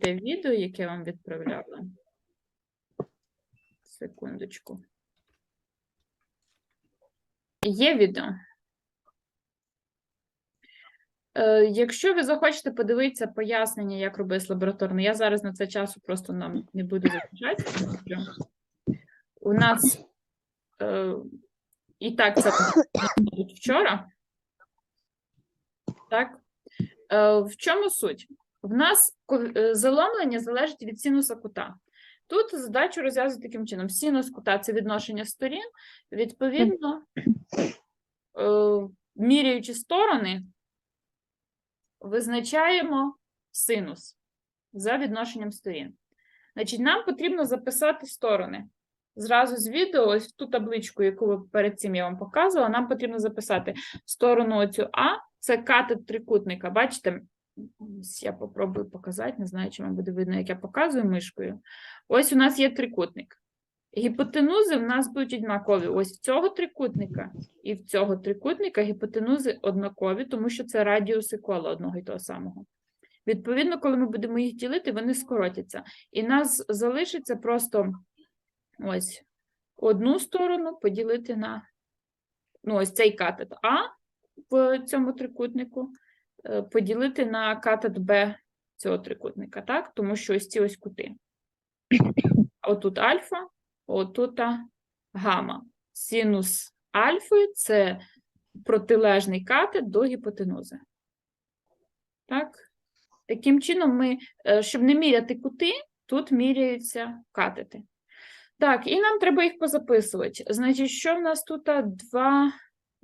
те відео, яке я вам відправляла. Секундочку. Є відео. Е, Якщо ви захочете подивитися пояснення, як робити лабораторно, я зараз на це часу просто нам не буду заключати. У нас е, і так це вчора. Так. Е, в чому суть? В нас е, заломлення залежить від синуса кута. Тут задачу розв'язують таким чином: синус кута це відношення сторін. Відповідно, е, міряючи сторони, визначаємо синус за відношенням сторін. Значить, нам потрібно записати сторони. Зразу з відео, ось в ту табличку, яку перед цим я вам показувала, нам потрібно записати сторону оцю А, це катет трикутника. Бачите, Ось я попробую показати, не знаю, чи вам буде видно, як я показую мишкою. Ось у нас є трикутник. Гіпотенузи в нас будуть однакові. Ось в цього трикутника і в цього трикутника гіпотенузи однакові, тому що це радіуси кола одного і того самого. Відповідно, коли ми будемо їх ділити, вони скоротяться. І нас залишиться просто ось одну сторону поділити на ну, ось цей катет А в цьому трикутнику, поділити на катет Б цього трикутника, так? Тому що ось ці ось кути. Отут альфа, отут гама. Синус альфи це протилежний катет до гіпотенузи. Так? Таким чином, ми, е, щоб не міряти кути, тут міряються катети. Так, і нам треба їх позаписувати. Значить, що в нас тут 2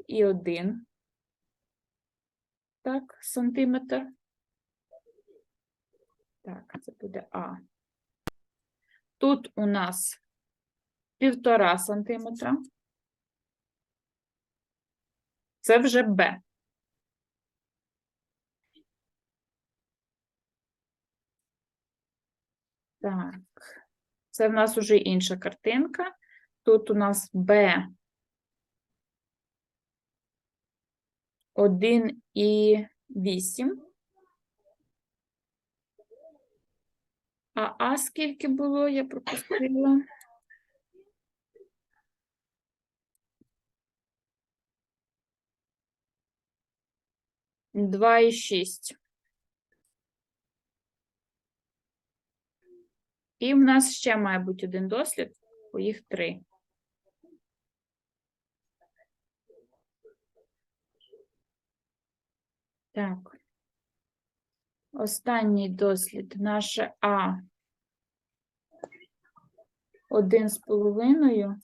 і 1. Так, сантиметр. Так, це буде А. Тут у нас півтора сантиметра. Це вже Б. Так, це в нас уже інша картинка. Тут у нас Б 1 і 8. А А скільки було, я пропустила? Два і шість. І в нас ще має бути один дослід, бо їх три. Так. Останній дослід наше А. Один з половиною.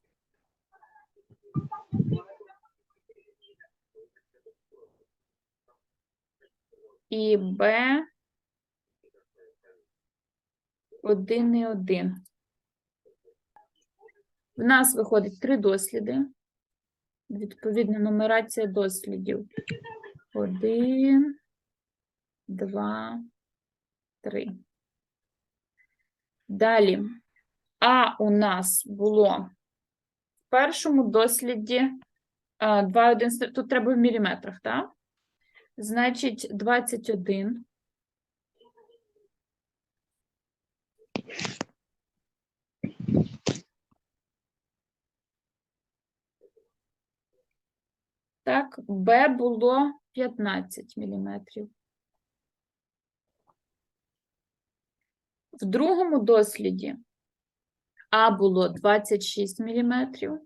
І Б. Один і один. В нас виходить три досліди. Відповідна нумерація дослідів. Один, два, три. Далі. А у нас було в першому досліді а, 2,1, тут треба в міліметрах, так? Значить, 21. Так, Б було 15 міліметрів. В другому досліді А було 26 міліметрів.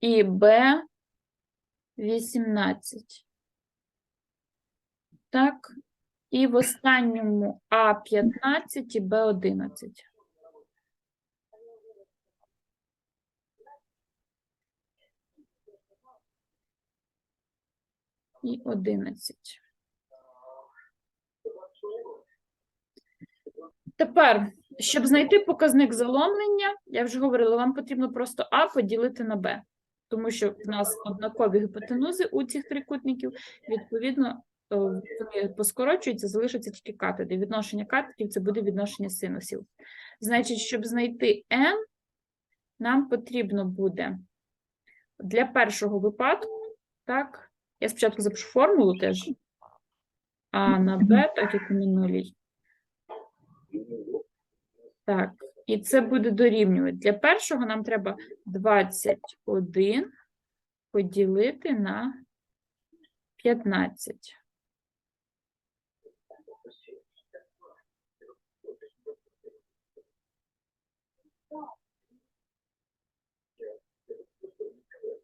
І Б 18. Так, і в останньому А 15 і Б 11. І 11. Тепер, щоб знайти показник заломлення, я вже говорила, вам потрібно просто А поділити на Б, тому що в нас однакові гіпотенузи у цих трикутників, відповідно, е, вони поскорочуються, залишаться тільки катети. Відношення катетів це буде відношення синусів. Значить, щоб знайти n, нам потрібно буде для першого випадку, так, я спочатку запишу формулу теж. А на Б, так як у минулій. Так, і це буде дорівнювати. Для першого нам треба 21 поділити на 15.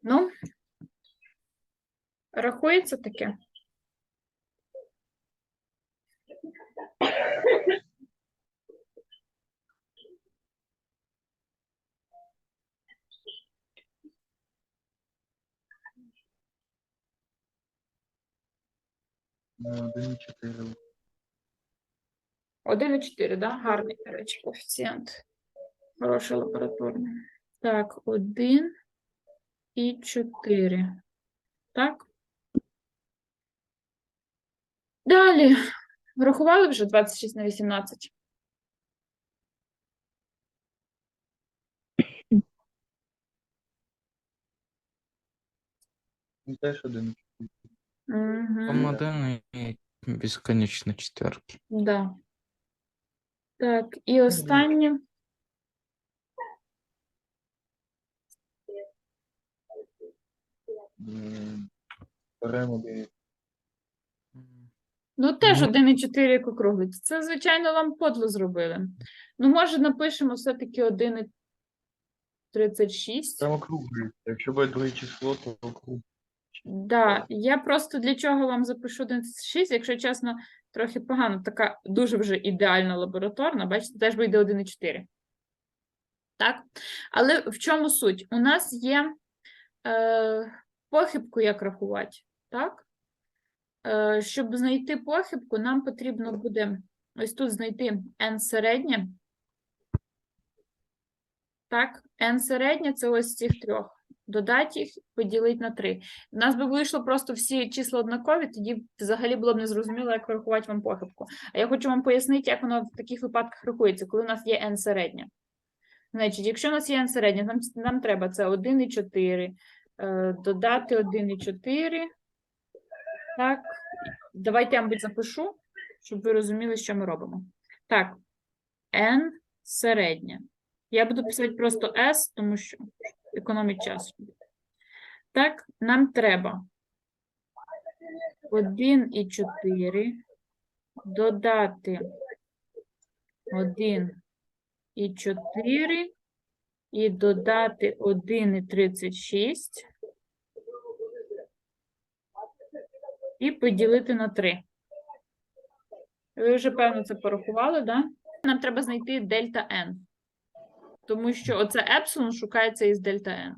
Ну, рахується таке? На 1,4. 1,4, да? Гарний, до речі, коефіцієнт. Хороший лабораторний. Так, 1 і 4. Так. Далі. Врахували вже 26 на 18? Ну, теж 1,4. Там Угу. один і безконечно четверки. Да. Так, і останнє. М, Беремо 1. Ну, теж Ну. 1,4 як округлить. Це, звичайно, вам подло зробили. Ну, може, напишемо все-таки 1,36. Там округлюється. Якщо буде друге число, то округлюється. Да, я просто для чого вам запишу 1,36, якщо чесно, трохи погано. Така дуже вже ідеальна лабораторна, бачите, теж вийде 1,4. Так? Але в чому суть? У нас є е, похибку, як рахувати, так? Е, щоб знайти похибку, нам потрібно буде ось тут знайти n середнє. Так, n середнє це ось цих трьох. Додати їх, поділити на 3. У нас би вийшло просто всі числа однакові, тоді взагалі було б незрозуміло, як рахувати вам похибку. А я хочу вам пояснити, як воно в таких випадках рахується, коли у нас є n середнє. Значить, якщо у нас є n середнє, нам, нам треба це 1,4, е, додати 1,4. Так, давайте я, мабуть, запишу, щоб ви розуміли, що ми робимо. Так, n середнє. Я буду писати просто S, тому що економить час. Так, нам треба 1,4 додати 1,4 і додати 1,36 і поділити на 3. Ви вже, певно, це порахували? Да? Нам треба знайти дельта n. Тому що оце епсилон шукається із дельта n.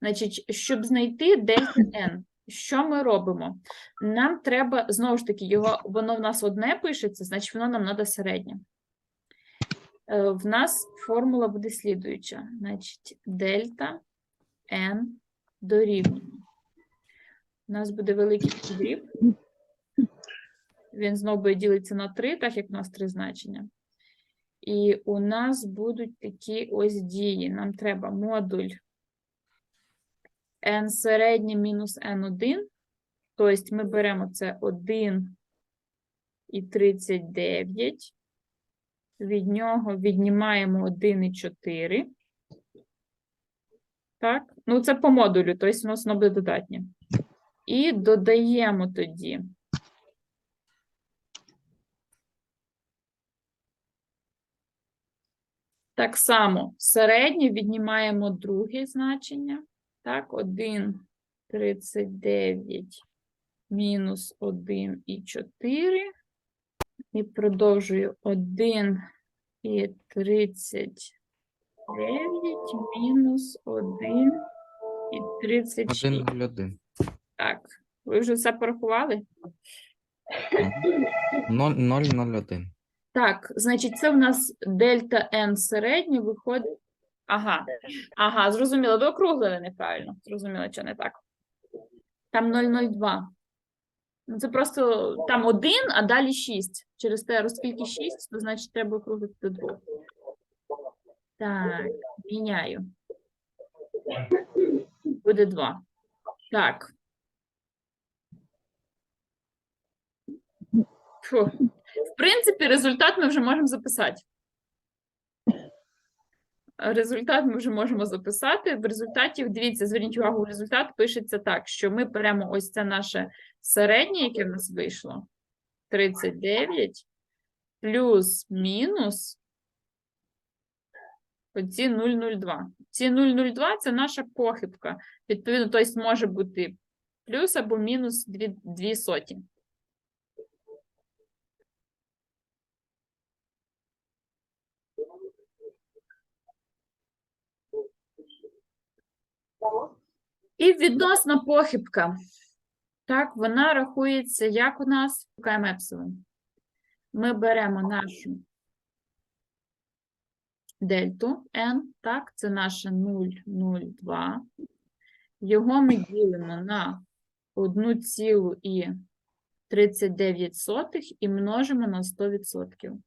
Значить, щоб знайти дельта n, що ми робимо? Нам треба, знову ж таки, його, воно в нас одне пишеться, значить, воно нам треба середнє. Е, В нас формула буде слідуюча. Значить, дельта n дорівнює. У нас буде великий дріб. Він знову буде ділитися на 3, так як у нас три значення. І у нас будуть такі ось дії. Нам треба модуль n середнє мінус n1. Тобто ми беремо це 1 і 39. Від нього віднімаємо 1 і 4. Так, ну це по модулю, тобто у нас воно буде додатнє. І додаємо тоді. Так само середнє віднімаємо друге значення. Так, 1, 39 мінус 1 і 4. І продовжую 1 і 39 мінус 1 і 36. 1,01. Ви вже все порахували? 0,001. Так, значить, це в нас дельта N середнє виходить. Ага, ага, зрозуміло. Ви округлили неправильно. Зрозуміло, що не так. Там 0,02. Ну, це просто там 1, а далі 6. Через те, оскільки 6, то значить треба округлити до 2. Так, міняю. Буде 2. Так. Фу. В принципі, результат ми вже можемо записати. Результат ми вже можемо записати. В результаті, дивіться, зверніть увагу, результат пишеться так, що ми беремо ось це наше середнє, яке в нас вийшло. 39 плюс-мінус оці 0,02. Ці 0,02 це наша похибка. Відповідно, тобто може бути плюс або мінус 2, 2 соті. І відносна похибка. Так, вона рахується, як у нас шукаємо епсилон. Ми беремо нашу дельту n, так, це наше 0,02. Його ми ділимо на 1,39 і множимо на 100%.